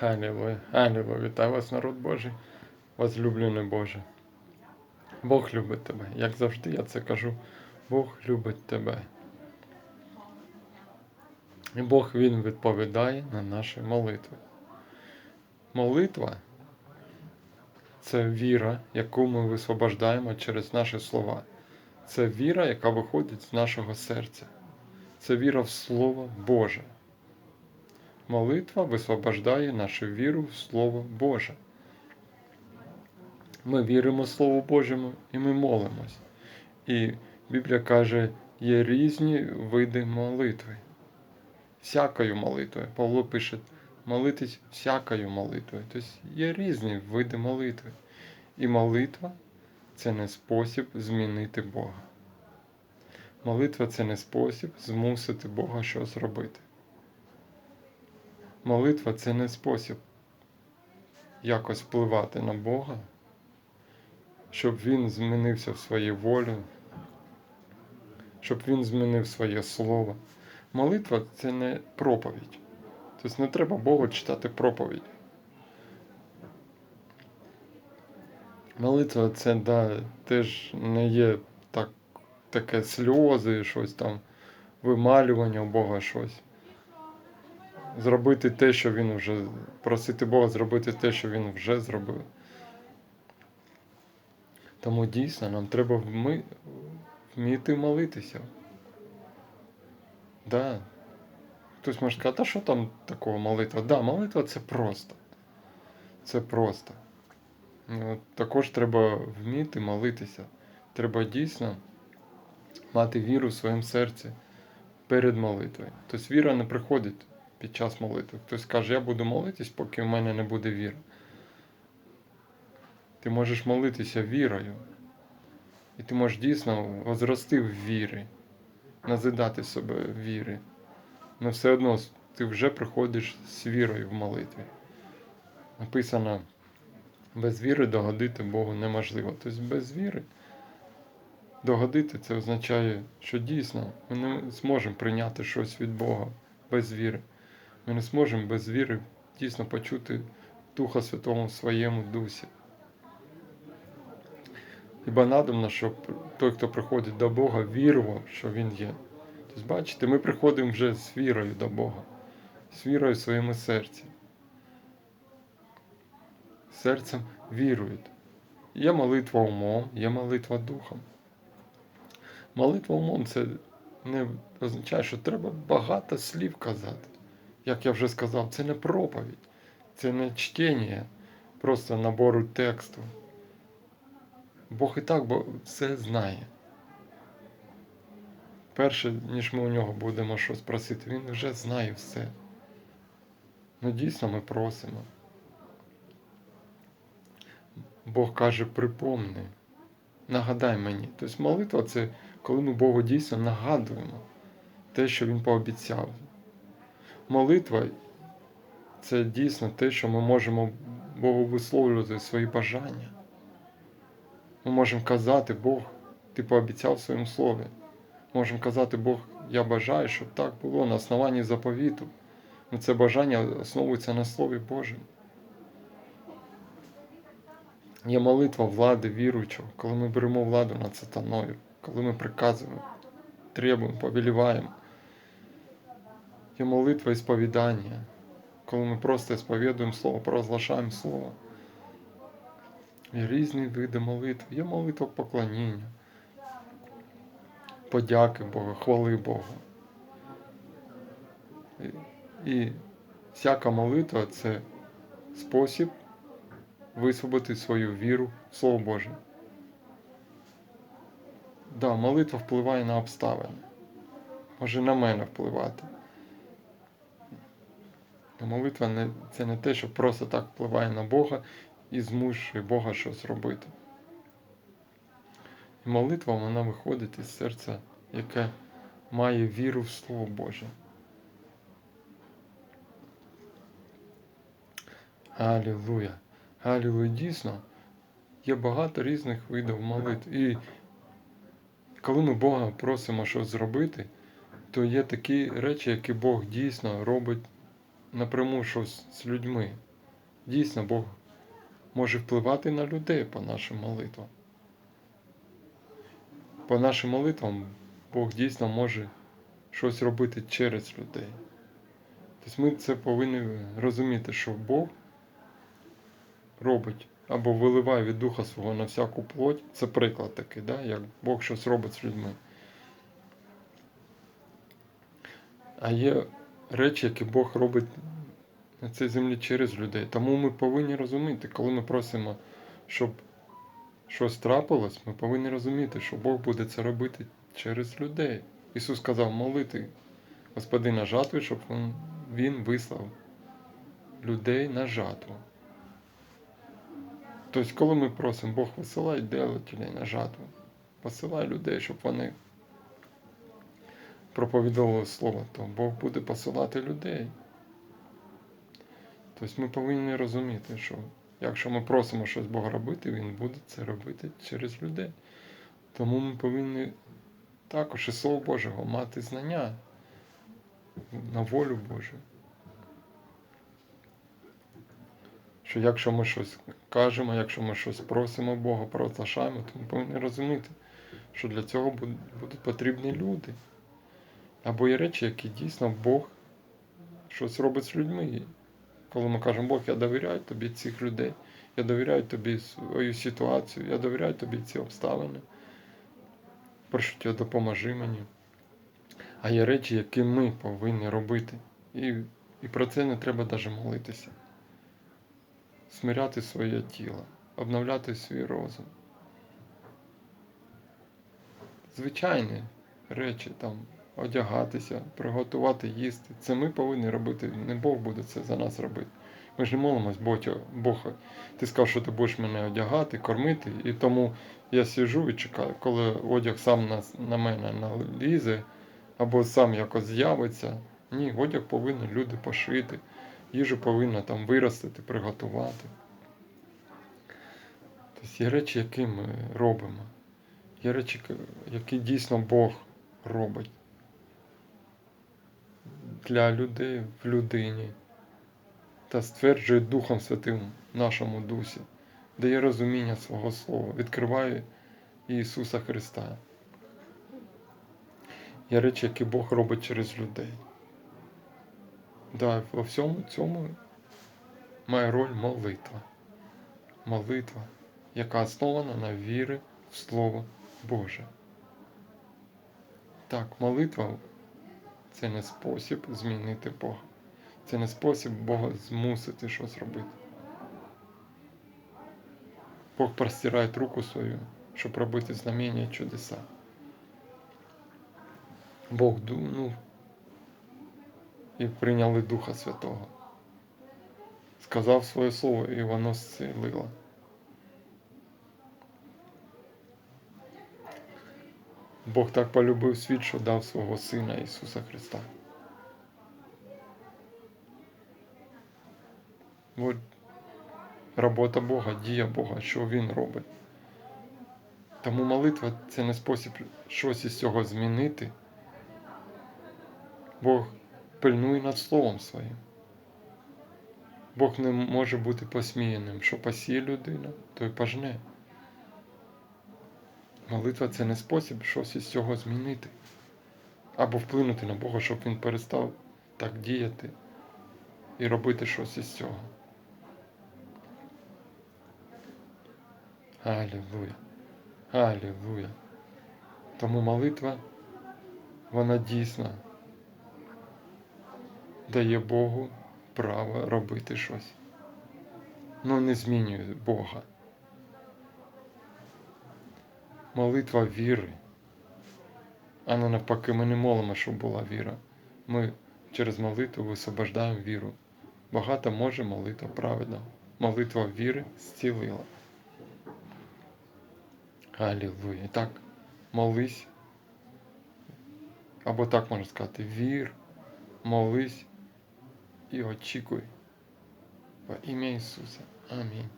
Алілуя, алілуя, вітаю вас, народ Божий, возлюблений Боже. Бог любить тебе. Як завжди я це кажу, Бог любить тебе. І Бог Він відповідає на наші молитви. Молитва це віра, яку ми висвобождаємо через наші слова. Це віра, яка виходить з нашого серця. Це віра в Слово Боже. Молитва висвобождає нашу віру в Слово Боже. Ми віримо Слову Божому і ми молимось. І Біблія каже, є різні види молитви. Всякою молитвою. Павло пише, молитись всякою молитвою. Тобто є різні види молитви. І молитва це не спосіб змінити Бога. Молитва це не спосіб змусити Бога щось робити. Молитва це не спосіб якось впливати на Бога, щоб Він змінився в своїй волі, щоб Він змінив своє слово. Молитва це не проповідь. Тобто не треба Богу читати проповідь. Молитва це да, теж не є так, таке сльози, щось там, вималювання у Бога щось зробити те, що він вже просити Бога зробити те, що він вже зробив. Тому дійсно нам треба вми... вміти молитися. Да. Хтось може сказати, а що там такого молитва? Да, молитва це просто. Це просто. От Також треба вміти молитися. Треба дійсно мати віру в своєму серці перед молитвою. Тобто віра не приходить під час молитви. Хтось каже, я буду молитись, поки в мене не буде віри. Ти можеш молитися вірою. І ти можеш дійсно возрости в вірі, назидати себе в вірі. Але все одно ти вже приходиш з вірою в молитві. Написано, без віри догодити Богу неможливо. Тобто без віри догодити це означає, що дійсно ми не зможемо прийняти щось від Бога без віри. Ми не зможемо без віри дійсно почути Духа Святого в своєму дусі. Хіба надобно, щоб той, хто приходить до Бога, вірував, що Він є. Тобто, бачите, ми приходимо вже з вірою до Бога, з вірою в своєму серці. Серцем вірують. Є молитва умом, є молитва духом. Молитва умом це не означає, що треба багато слів казати як я вже сказав, це не проповідь, це не чтення просто набору тексту. Бог і так все знає. Перше, ніж ми у нього будемо щось просити, він вже знає все. Ну дійсно ми просимо. Бог каже, припомни, нагадай мені. Тобто молитва це коли ми Богу дійсно нагадуємо те, що Він пообіцяв молитва це дійсно те, що ми можемо Богу висловлювати свої бажання. Ми можемо казати, Бог, ти пообіцяв в своєму слові. Можемо казати, Бог, я бажаю, щоб так було на основанні заповіту. Це бажання основується на Слові Божому. Є молитва влади віруючого, коли ми беремо владу над сатаною, коли ми приказуємо, требуємо, повеліваємо. Є молитва і сповідання, коли ми просто сповідуємо Слово, провозглашаємо Слово. Є різні види молитв. Є молитва поклоніння, подяки Богу, хвали Богу. І, і всяка молитва це спосіб висвободити свою віру в Слово Боже. Да, молитва впливає на обставини. Може на мене впливати. Молитва не, це не те, що просто так впливає на Бога і змушує Бога щось робити. І молитва вона виходить із серця, яке має віру в Слово Боже. Алілуя! Алілуя! Дійсно, є багато різних видів молитв. І коли ми Бога просимо щось зробити, то є такі речі, які Бог дійсно робить напряму щось з людьми. Дійсно, Бог може впливати на людей по нашим молитвам. По нашим молитвам Бог дійсно може щось робити через людей. Тобто ми це повинні розуміти, що Бог робить або виливає від Духа свого на всяку плоть. Це приклад такий, да? як Бог щось робить з людьми. А є речі, які Бог робить на цій землі через людей. Тому ми повинні розуміти, коли ми просимо, щоб щось трапилось, ми повинні розуміти, що Бог буде це робити через людей. Ісус сказав молити Господина жатви, щоб він, вислав людей на жатву. Тобто, коли ми просимо, Бог висилай делателей на жатву, посилай людей, щоб вони проповідували слово, то Бог буде посилати людей. Тобто ми повинні розуміти, що якщо ми просимо щось Бога робити, Він буде це робити через людей. Тому ми повинні також і Слово Божого мати знання на волю Божу. Що якщо ми щось кажемо, якщо ми щось просимо Бога, провозглашаємо, то ми повинні розуміти, що для цього будуть потрібні люди. Або є речі, які дійсно Бог щось робить з людьми. Коли ми кажемо, Бог, я довіряю тобі цих людей, я довіряю тобі свою ситуацію, я довіряю тобі ці обставини. Прошу тебе, допоможи мені. А є речі, які ми повинні робити. І, і про це не треба навіть молитися. Смиряти своє тіло, обновляти свій розум. Звичайні речі там одягатися, приготувати їсти. Це ми повинні робити. Не Бог буде це за нас робити. Ми ж не молимось, Бог, ти сказав, що ти будеш мене одягати, кормити, і тому я сижу і чекаю, коли одяг сам на, на мене налізе, або сам якось з'явиться. Ні, одяг повинні люди пошити, їжу повинна там виростити, приготувати. Тобто є речі, які ми робимо. Є речі, які дійсно Бог робить для людей в людині та стверджує Духом Святим в нашому дусі, дає розуміння свого слова, відкриває Ісуса Христа. Є речі, які Бог робить через людей. Да, во всьому цьому має роль молитва. Молитва, яка основана на вірі в Слово Боже. Так, молитва це не спосіб змінити Бога. Це не спосіб Бога змусити щось робити. Бог простирає руку свою, щоб робити знамення чудеса. Бог ну, і прийняли Духа Святого. Сказав своє слово, і воно зцілило. Бог так полюбив світ, що дав свого Сина Ісуса Христа. От робота Бога, дія Бога, що Він робить. Тому молитва це не спосіб щось із цього змінити. Бог пильнує над Словом Своїм. Бог не може бути посміяним, що посіє людина, то й пожне. Молитва це не спосіб щось із цього змінити. Або вплинути на Бога, щоб він перестав так діяти і робити щось із цього. Алілуя. Алілуя. Тому молитва, вона дійсно дає Богу право робити щось. Ну не змінює Бога. Молитва віри. А не навпаки, ми не молимо, щоб була віра. Ми через молитву висвобождаємо віру. Багато може молитва праведна. Молитва віри зцілила. Алілуя. Так, молись. Або так можна сказати, вір, молись і очікуй. Во ім'я Ісуса. Амінь.